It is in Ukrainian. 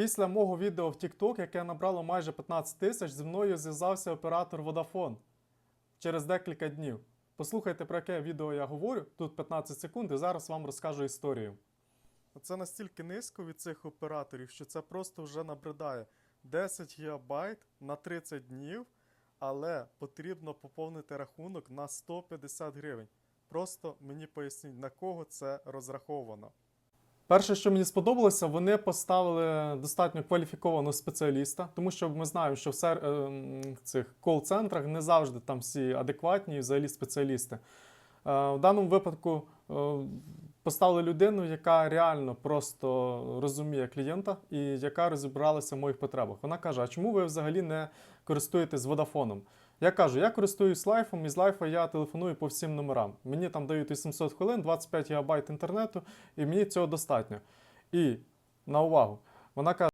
Після мого відео в TikTok, яке набрало майже 15 тисяч, зі мною зв'язався оператор Vodafone через декілька днів. Послухайте, про яке відео я говорю. Тут 15 секунд, і зараз вам розкажу історію. Це настільки низько від цих операторів, що це просто вже набридає. 10 гігабайт на 30 днів, але потрібно поповнити рахунок на 150 гривень. Просто мені поясніть, на кого це розраховано. Перше, що мені сподобалося, вони поставили достатньо кваліфікованого спеціаліста, тому що ми знаємо, що в сер... ем, цих кол-центрах не завжди там всі адекватні взагалі спеціалісти. Е, В даному випадку е, поставили людину, яка реально просто розуміє клієнта і яка розібралася в моїх потребах. Вона каже: А чому ви взагалі не користуєтесь Водафоном? Я кажу, я користуюсь лайфом, і з лайфа я телефоную по всім номерам. Мені там дають 800 хвилин, 25 ГБ інтернету, і мені цього достатньо. І на увагу, вона каже.